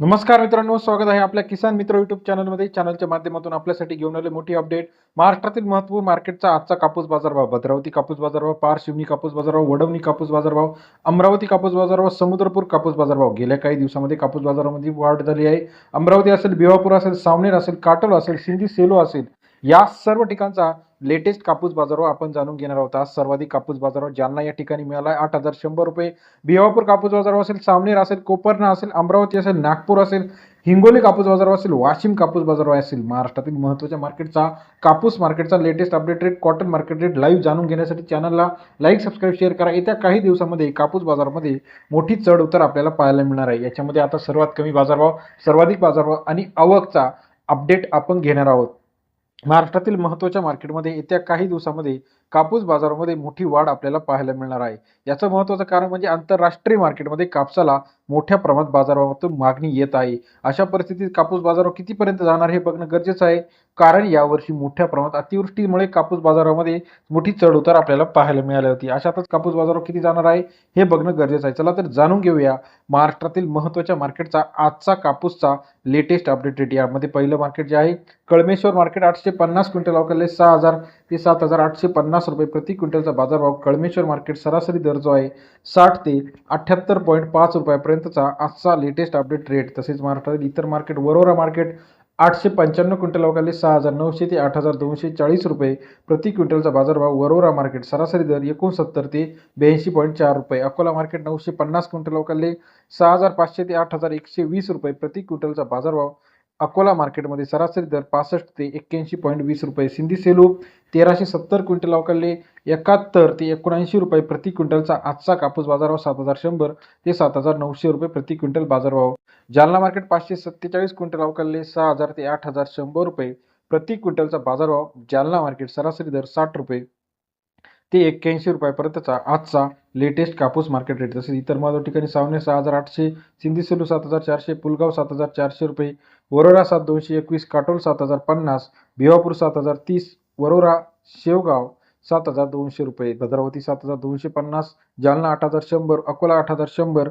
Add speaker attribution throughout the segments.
Speaker 1: नमस्कार मित्रांनो स्वागत आहे आपल्या किसान मित्र युट्यूब चॅनलमध्ये चॅनलच्या माध्यमातून आपल्यासाठी घेऊन आले मोठी अपडेट महाराष्ट्रातील महत्त्वपूर्ण मार्केटचा आजचा कापूस बाजारभाव. भद्रावती कापूस बाजारभाव पार शिवनी कापूस बाजारभाव वडवणी कापूस बाजारभाव अमरावती कापूस बाजारभाव समुद्रपूर कापूस बाजारभाव. गेल्या काही दिवसामध्ये कापूस बाजारामध्ये वाढ झाली आहे. अमरावती असेल भिवापूर असेल सावनेर असेल काटोल असेल सिंधी सेलो असेल. या सर्व ठिकाणचा लेटेस्ट कापूस बाजारभाव आपण जाणून घेणार आहोत. आज सर्वाधिक कापूस बाजारभाव जालना या ठिकाणी मिळाला आहे. आठ हजार शंभर रुपये. भिवापूर कापूस बाजारभाव असेल सावनेर असेल कोपरना असेल अमरावती असेल नागपूर असेल हिंगोली कापूस बाजारभाव असेल वाशिम कापूस बाजारभाव असेल. महाराष्ट्रातील महत्त्वाच्या मार्केटचा कापूस मार्केटचा latest update rate cotton market rate live जाणून घेण्यासाठी चॅनलला लाईक सबस्क्राईब शेअर करा. येत्या काही दिवसामध्ये कापूस बाजारामध्ये मोठी चढ उतार आपल्याला पाहायला मिळणार आहे. याच्यामध्ये आता सर्वात कमी बाजारभाव सर्वाधिक बाजारभाव आणि आवकचा अपडेट आपण घेणार आहोत. महाराष्ट्रातील महत्त्वाच्या मार्केटमध्ये येत्या काही दिवसामध्ये कापूस बाजारामध्ये मोठी वाढ आपल्याला पाहायला मिळणार आहे. याचं महत्त्वाचं कारण म्हणजे आंतरराष्ट्रीय मार्केटमध्ये कापसाला मोठ्या प्रमाणात बाजारातून मागणी येत आहे. अशा परिस्थितीत कापूस बाजारावर कितीपर्यंत जाणार हे बघणं गरजेचं आहे. कारण यावर्षी मोठ्या प्रमाणात अतिवृष्टीमुळे कापूस बाजारामध्ये मोठी चढउतार आपल्याला पाहायला मिळाली होती. अशातच कापूस बाजारावर किती जाणार आहे हे बघणं गरजेचं आहे. चला तर जाणून घेऊया महाराष्ट्रातील महत्त्वाच्या मार्केटचा आजचा कापूसचा लेटेस्ट अपडेट रेट यामध्ये पहिलं मार्केट जे आहे कळमेश्वर मार्केट आठशे पन्नास क्विंटल अवकाले सहा हजार ते सात हजार आठशे पन्नास रुपये प्रति क्विंटलचा बाजारभाव कळमेश्वर मार्केट सरासरी दर जो आहे साठ ते अठ्ठ्याहत्तर पॉईंट पाच रुपयापर्यंतचा आजचा लेटेस्ट अपडेट रेट तसेच महाराष्ट्रातील इतर मार्केट वरोरा मार्केट आठशे पंच्याण्णव क्विंटल अवकाली सहा हजार नऊशे ते आठ हजार दोनशे चाळीस रुपये प्रति क्विंटलचा बाजारभाव. वरोरा मार्केट सरासरी दर एकोणसत्तर ते ब्याऐंशी पॉईंट चार रुपये. अकोला मार्केट नऊशे पन्नास क्विंटल अवकाले सहा हजार पाचशे ते आठ हजार एकशे वीस रुपये प्रति क्विंटलचा बाजारभाव. अकोला मार्केटमध्ये सरासरी दर पासष्ट ते एक्क्याऐंशी पॉईंट वीस रुपये सिंधी सेलू तेराशे सत्तर क्विंटल अवकाले एकाहत्तर ते एकोणऐंशी रुपये प्रति क्विंटलचा आजचा कापूस बाजारभाव सात हजार शंभर ते सात हजार नऊशे रुपये प्रति क्विंटल बाजारभाव. जालना मार्केट पाचशे सत्तेचाळीस क्विंटल अवकाले सहा हजार ते आठ हजार शंभर रुपये प्रति क्विंटलचा बाजारभाव. जालना मार्केट सरासरी दर साठ रुपये ते एक्क्याऐंशी रुपयापर्यंतचा आजचा लेटेस्ट कापूस मार्केट रेट तसेच इतर महत्त्व ठिकाणी सावने सहा हजार आठशे सिंधी सेलू सात हजार चारशे पुलगाव सात हजार चारशे रुपये वरोरा सात दोनशे एकवीस काटोल सात हजार पन्नास भिवापूर सात हजार तीस वरोरा शेवगाव सात हजार दोनशे रुपये भद्रावती सात हजार दोनशे पन्नास जालना आठ हजार शंभर अकोला आठ हजार शंभर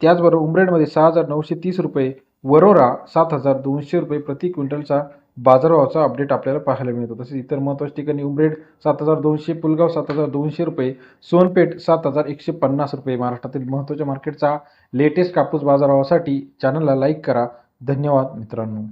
Speaker 1: त्याचबरोबर उमरेडमध्ये सहा हजार नऊशे तीस रुपये वरोरा सात हजार दोनशे रुपये प्रति क्विंटलचा बाजारभावाचा अपडेट आपल्याला पाहायला मिळतो. तसेच इतर महत्त्वाच्या ठिकाणी उमरेड सात हजार दोनशे पुलगाव सात हजार दोनशे रुपये सोनपेठ सात हजार एकशे पन्नास रुपये. महाराष्ट्रातील महत्त्वाच्या मार्केटचा लेटेस्ट कापूस बाजारभावासाठी चॅनलला लाईक करा. धन्यवाद मित्रांनो.